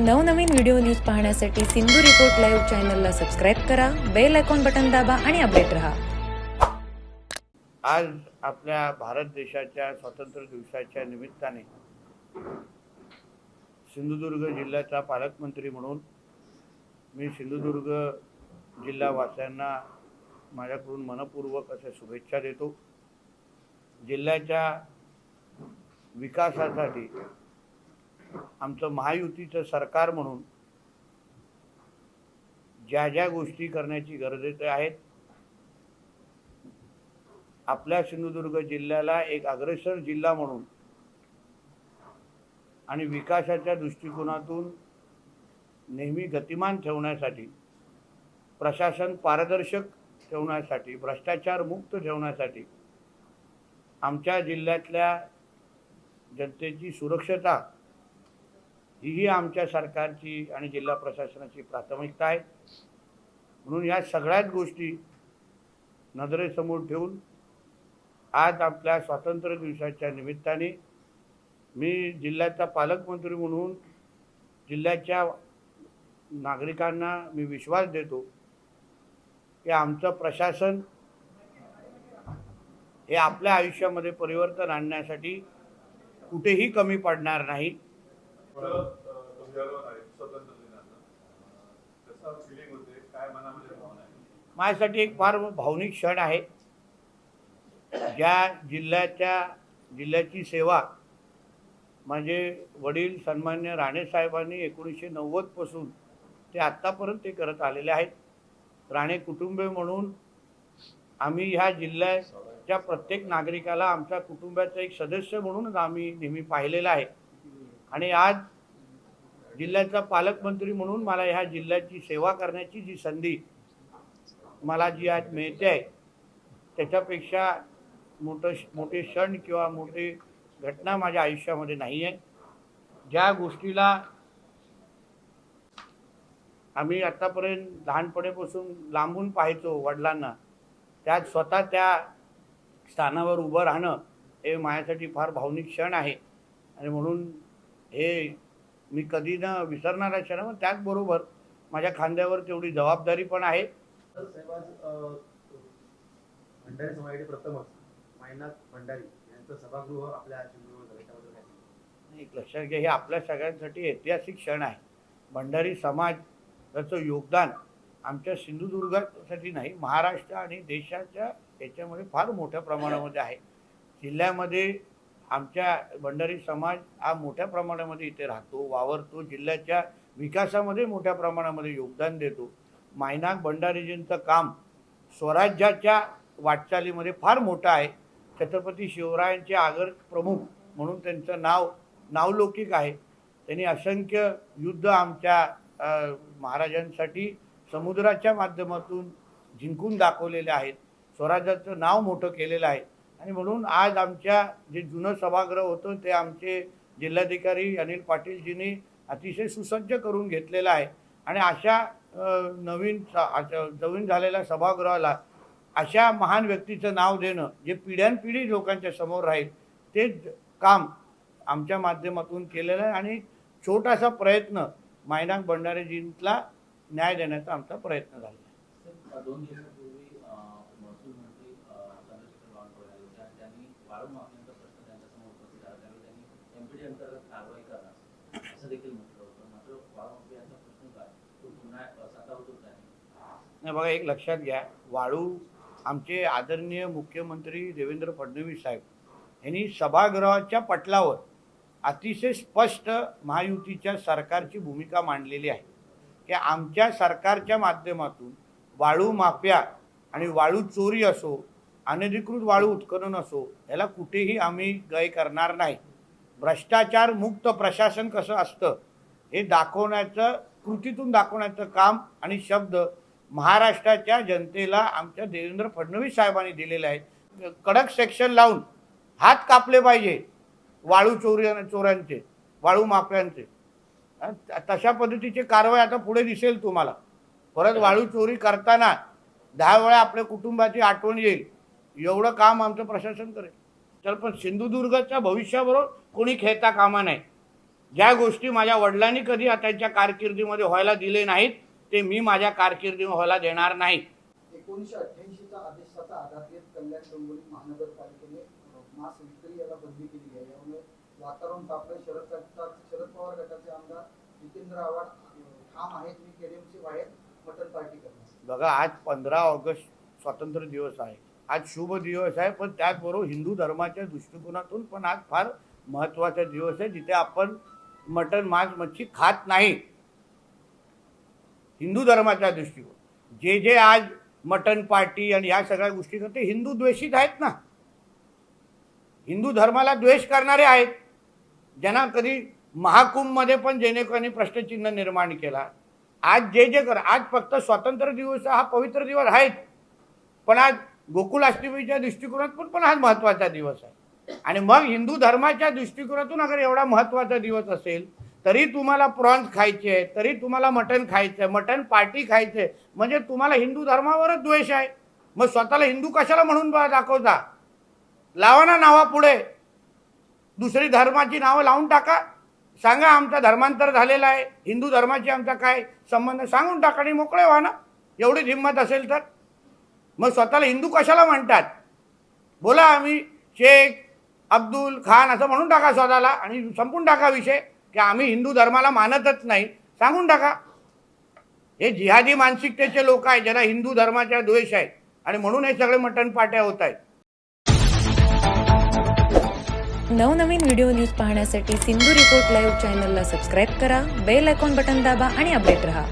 नवनवीन video news पाहण्यासाठी Sindhu report live चॅनलला सबस्क्राईब करा बेल आयकॉन बटन दाबा आणि अपडेट रहा. आज आपल्या भारत देशाच्या स्वातंत्र्य दिवसाच्या निमित्ताने सिंधुदुर्ग जिल्ह्याचा पालकमंत्री म्हणून मी सिंधुदुर्ग जिल्हावासियांना माझ्याकडून मनपूर्वक अशा शुभेच्छा देतो. जिल्ह्याच्या विकासासाठी आमचं महायुतीचं सरकार म्हणून ज्या ज्या गोष्टी करण्याची गरजेचे आहेत आपल्या सिंधुदुर्ग जिल्ह्याला एक अग्रेसर जिल्हा म्हणून आणि विकासाच्या दृष्टिकोनातून नेहमी गतिमान ठेवण्यासाठी प्रशासन पारदर्शक ठेवण्यासाठी भ्रष्टाचार मुक्त ठेवण्यासाठी आमच्या जिल्ह्यातल्या जनतेची सुरक्षता हीही आमच्या सरकारची आणि जिल्हा प्रशासनाची प्राथमिकता आहे. म्हणून या सगळ्याच गोष्टी नजरेसमोर ठेवून आज आपल्या स्वातंत्र्य दिवसाच्या निमित्ताने मी जिल्ह्याचा पालकमंत्री म्हणून जिल्ह्याच्या नागरिकांना मी विश्वास देतो की आमचं प्रशासन हे आपल्या आयुष्यामध्ये परिवर्तन आणण्यासाठी कुठेही कमी पडणार नाही. माझ्यासाठी एक फार भावनिक क्षण आहे. ज्या जिल्ह्याच्या जिल्ह्याची सेवा म्हणजे वडील सन्मान्य राणेसाहेबांनी एकोणीसशे नव्वदपासून ते आत्तापर्यंत ते करत आलेले आहेत. राणे कुटुंबे म्हणून आम्ही ह्या जिल्ह्याच्या प्रत्येक नागरिकाला आमच्या कुटुंबाचा एक सदस्य म्हणूनच आम्ही नेहमी पाहिलेला आहे. आणि आज जिल्ह्याचा पालकमंत्री म्हणून मला ह्या जिल्ह्याची सेवा करण्याची जी संधी मला जी आज मिळते आहे त्याच्यापेक्षा मोठं मोठे क्षण किंवा मोठी घटना माझ्या आयुष्यामध्ये नाही आहे. ज्या गोष्टीला आम्ही आत्तापर्यंत लहानपणीपासून लांबून पाहायचो वडिलांना त्यात स्वतः त्या स्थानावर उभं राहणं हे माझ्यासाठी फार भावनिक क्षण आहे. आणि म्हणून हे मी कधी न विसरणारा आहे. पण त्याचबरोबर माझ्या खांद्यावर तेवढी जबाबदारी पण आहे. भंडारी समाजाचे प्रथमच मायनाथ भंडारी यांचं सभागृह आपल्या लक्षात घ्या हे आपल्या सगळ्यांसाठी ऐतिहासिक क्षण आहे. भंडारी समाजाचं योगदान आमच्या सिंधुदुर्गासाठी नाही महाराष्ट्र आणि देशाच्या याच्यामध्ये फार मोठ्या प्रमाणामध्ये आहे. जिल्ह्यामध्ये आमच्या भंडारी समाज हा मोठ्या प्रमाणामध्ये इथे राहतो वावरतो जिल्ह्याच्या विकासामध्ये मोठ्या प्रमाणामध्ये योगदान देतो. मायनाक भंडारीजींचं काम स्वराज्याच्या वाटचालीमध्ये फार मोठं आहे. छत्रपती शिवरायांचे आगर प्रमुख म्हणून त्यांचं नाव नावलौकिक आहे. त्यांनी असंख्य युद्ध आमच्या महाराजांसाठी समुद्राच्या माध्यमातून जिंकून दाखवलेले आहेत. स्वराज्याचं नाव मोठं केलेलं आहे. आणि म्हणून आज आमच्या जे जुनं सभागृह होतं ते आमचे जिल्हाधिकारी अनिल पाटीलजींनी अतिशय सुसज्ज करून घेतलेलं आहे. आणि अशा नवीन स- अशा नवीन झालेल्या सभागृहाला अशा महान व्यक्तीचं नाव देणं जे पिढ्यानपिढी लोकांच्या समोर राहील ते काम आमच्या माध्यमातून केलेलं आहे. आणि छोटासा प्रयत्न मायनाक भंडारेजींतला न्याय देण्याचा आमचा प्रयत्न झाला आहे. माफियांचा प्रश्न त्यांच्यासमोर उपस्थित आला त्यावेळी त्यांनी एमपीडी अंतर्गत कारवाई करा. असं देखील म्हटलं होतं. मात्र वाळू माफियांचा प्रश्न काय? तो पुन्हा आहे नाही बघा एक लक्षात घ्या. वाळू आमचे आदरणीय मुख्यमंत्री देवेंद्र फडणवीस साहेब यांनी सभागृहाच्या पटलावर अतिशय स्पष्ट महायुतीच्या सरकारची भूमिका मांडलेली आहे. की आमच्या सरकारच्या माध्यमातून वाळू माफिया आणि वाळू चोरी असो अनधिकृत वाळू उत्खनन असो याला कुठेही आम्ही गय करणार नाही. भ्रष्टाचार मुक्त प्रशासन कसं असतं हे दाखवण्याचं कृतीतून दाखवण्याचं काम आणि शब्द महाराष्ट्राच्या जनतेला आमच्या देवेंद्र फडणवीस साहेबांनी दिलेले आहेत. कडक सेक्शन लावून हात कापले पाहिजे वाळू चोरी चोऱ्यांचे वाळू माफियांचे. तशा पद्धतीची कारवाई आता पुढे दिसेल तुम्हाला. परत वाळू चोरी करताना दहा वेळा आपल्या कुटुंबाची आठवण येईल. एवढं काम आमचं प्रशासन करेल. तर पण सिंधुदुर्गाच्या भविष्याबरोबर कोणी खेळता कामा नाही ज्या गोष्टी माझ्या वडिलांनी कधी त्यांच्या कारकिर्दीमध्ये व्हायला दिले नाहीत ते मी माझ्या कारकिर्दीमध्ये व्हायला देणार नाही. एकोणीसशे अठ्ठ्याऐंशीच्या आदेशाचा आधार घेत कल्याण डोंबिवली महानगरपालिकेने मास विक्री याला बंदी केली आहे. यामुळे वातावरण तापलं. शरद गटाचे शरद पवार गटाचे आमदार जितेंद्र आव्हाड अं, ठाम आहेत. मी केडीएमसी बाहेर मटन पार्टी करणार. बघा आज पंधरा ऑगस्ट स्वातंत्र्य दिवस आहे. आज शुभ दिवस आहे पण त्याचबरोबर हिंदू धर्माच्या दृष्टिकोनातून पण आज फार महत्त्वाचा दिवस आहे जिथे आपण मटण मांस मच्छी खात नाही. हिंदू धर्माच्या दृष्टिकोन. जे जे आज मटण पार्टी आणि ह्या सगळ्या गोष्टी करते हिंदू द्वेषित आहेत ना. हिंदू धर्माला द्वेष करणारे आहेत. ज्यांना कधी महाकुंभमध्ये पण जेणेकरांनी प्रश्नचिन्ह निर्माण केला. आज जे जे कर आज फक्त स्वातंत्र्य दिवस हा पवित्र दिवस आहेत. पण आज गोकुलाष्टमीच्या दृष्टिकोनातून पण हा महत्त्वाचा दिवस आहे. आणि मग हिंदू धर्माच्या दृष्टिकोनातून अगर एवढा महत्त्वाचा दिवस असेल तरी तुम्हाला प्रॉन्स खायचे आहे तरी तुम्हाला मटण खायचं आहे मटण पार्टी खायचे म्हणजे तुम्हाला हिंदू धर्मावरच द्वेष आहे. मग स्वतःला हिंदू कशाला म्हणून दाखवता? लावा ना नावापुढे दुसरी धर्माची नावं लावून टाका. सांगा आमचा धर्मांतर झालेला आहे हिंदू धर्माची आमचा काय संबंध सांगून टाका आणि मोकळे व्हा ना. एवढी हिंमत असेल तर. मग स्वतःला हिंदू कशाला म्हणतात? बोला आम्ही शेख अब्दुल खान असं म्हणून टाका स्वतःला आणि संपून टाका विषय की आम्ही हिंदू धर्माला मानतच नाही. सांगून टाका. हे जिहादी मानसिकतेचे लोक आहेत ज्यांना हिंदू धर्माचा द्वेष आहे आणि म्हणून हे सगळे मटण पाट्या होत आहेत. नवनवीन व्हिडिओ न्यूज पाहण्यासाठी सिंधू रिपोर्ट लाईव्ह चॅनलला सबस्क्राईब करा बेल आयकॉन बटन दाबा आणि अपडेट रहा.